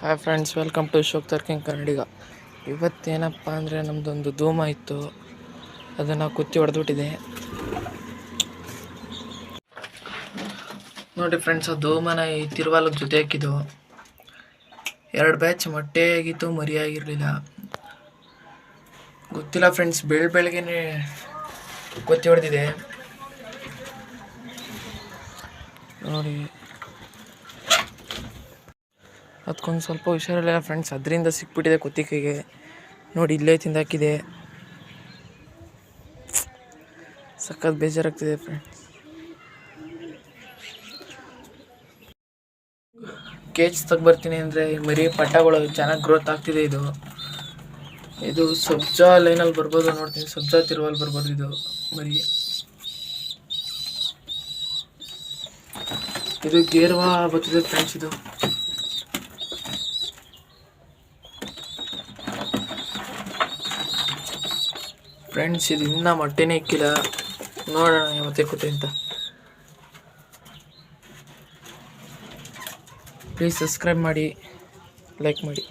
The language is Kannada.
Hi friends welcome to shock talking Kannadiga ಇವತ್ತೇನಪ್ಪ ಅಂದರೆ ನಮ್ಮದೊಂದು ಧೂಮ ಇತ್ತು. ಅದನ್ನು ಕುತ್ತಿ ಹೊಡೆದ್ಬಿಟ್ಟಿದೆ. ನೋಡಿ ಫ್ರೆಂಡ್ಸ್ ಆ ಧೂಮನ ಈ ತಿರುವಾಲದ ಜೊತೆ ಹಾಕಿದ್ದು. ಎರಡು ಬ್ಯಾಚ್ ಮೊಟ್ಟೆ ಆಗಿತ್ತು ಮರಿಯಾಗಿರಲಿಲ್ಲ. ಗೊತ್ತಿಲ್ಲ ಫ್ರೆಂಡ್ಸ್ ಬೆಳ ಬೆಳಗ್ಗೆನೆ ಕೊತ್ತಿ ಹೊಡೆದಿದೆ. ನೋಡಿ. ಅದಕ್ಕೊಂದು ಸ್ವಲ್ಪ ಹುಷಾರಿಲ್ಲ ಫ್ರೆಂಡ್ಸ್ ಅದರಿಂದ ಸಿಕ್ಬಿಟ್ಟಿದೆ ಕುತ್ತಿಗೆಗೆ. ನೋಡಿ ಇಲ್ಲೇ ತಿಂದಾಕಿದೆ. ಸಖತ್ ಬೇಜಾರಾಗ್ತಿದೆ ಫ್ರೆಂಡ್ಸ್ ಕೇಜ್ ಬರ್ತೀನಿ ಅಂದರೆ ಮರಿ ಪಟ್ಟಗಳು ಚೆನ್ನಾಗಿ ಗ್ರೋತ್ ಆಗ್ತಿದೆ ಇದು. ಇದು ಸಬ್ಜಾ ಲೈನಲ್ಲಿ ಬರ್ಬೋದು ನೋಡ್ತೀನಿ. ಸಬ್ಜಾ ತಿರುವಲ್ಲಿ ಬರ್ಬೋದು ಇದು ಮರಿ. ಇದು ಗೇರ್ವಾ ಬರ್ತಿದೆ ಫ್ರೆಂಡ್ಸ್ ಇದು. ಫ್ರೆಂಡ್ಸ್ ಇದು ಇನ್ನೂ ಮೊಟ್ಟೆನೇ ಇಕ್ಕಿಲ್ಲ. ನೋಡೋಣ ಮತ್ತೆ ಕೊಟ್ಟೆ ಅಂತ. ಪ್ಲೀಸ್ ಸಬ್ಸ್ಕ್ರೈಬ್ ಮಾಡಿ ಲೈಕ್ ಮಾಡಿ.